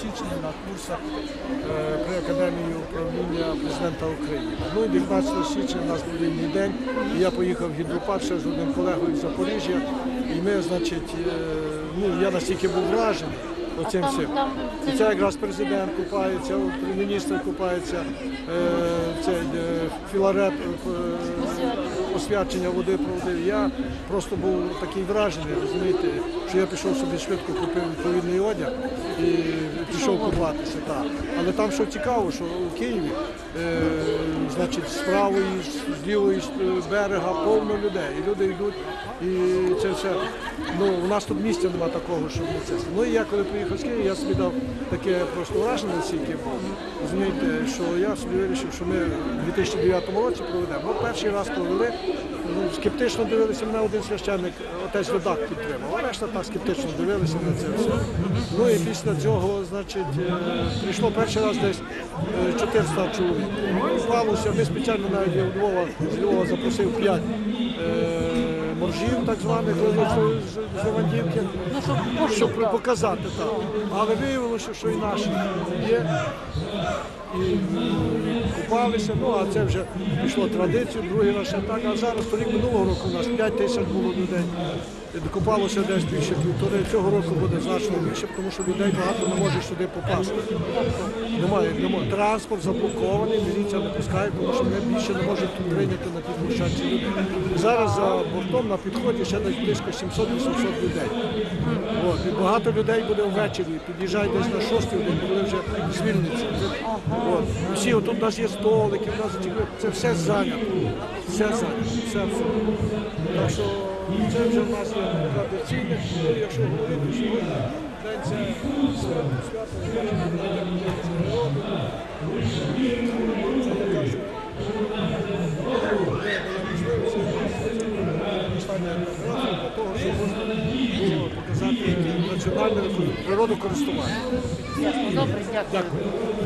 січня на курсах е, при Академії управління президента України. Ну і 19 січня у нас був вільний день, і я поїхав в гідропарк ще з одним колегою з Запоріжжя. І ми, значить, е, ну я настільки був вражений оцим всім. І це- це якраз президент купається, міністр купається, е, цей е, філарет е, освячення води проводив. Я просто був такий вражений, розумієте, що я пішов собі швидко, купив відповідний одяг і пішов купатися. Так. Але там що цікаво, що у Києві, е, значить, з правої, з лівої е, берега повно людей. І люди йдуть, і це все. Ну, у нас тут місця немає такого, щоб не це. Ну і я коли приїхав з Києва, я собі дав таке просто враження стільки, розумієте, що я собі вирішив, що ми в 2009 році проведемо. Ну, перший раз провели, ну, скептично дивилися, мене один священник, отець Додак підтримав, а решта так скептично дивилися на це все. Ну і після цього, значить, е, прийшло перший раз десь е, 400 чоловік. Ну, Склалося, ми спеціально навіть у Львова, з Львова запросив 5 моржів, так званих з- з- з Іванківки, Ну, щоб показати так. Але виявилося, що і наші є. І купалися, ну а це вже пішло традицію, другий раз ще так. А зараз торік минулого року у нас 5 тисяч було людей. І Докупалося десь більше півтори. Цього року буде значно більше, тому що людей багато не може сюди попасти. Немає, немає. Транспорт заблокований, міліція не пускає, тому що ми більше не можемо тут прийняти на тій площадці людей. Зараз за бортом на підході ще десь близько 700-800 людей. От. І багато людей буде ввечері, під'їжджають десь на 6 годин, коли вже звільниться. От. Всі, отут у нас є столики, у нас це все зайнято. Все зайнято, все абсолютно. Так що це вже в нас традиційне, якщо говорити сьогодні, день це свято, свято. Це така ж для того, щоб можна було показати національне природокористування. Добре, дякую. Дякую.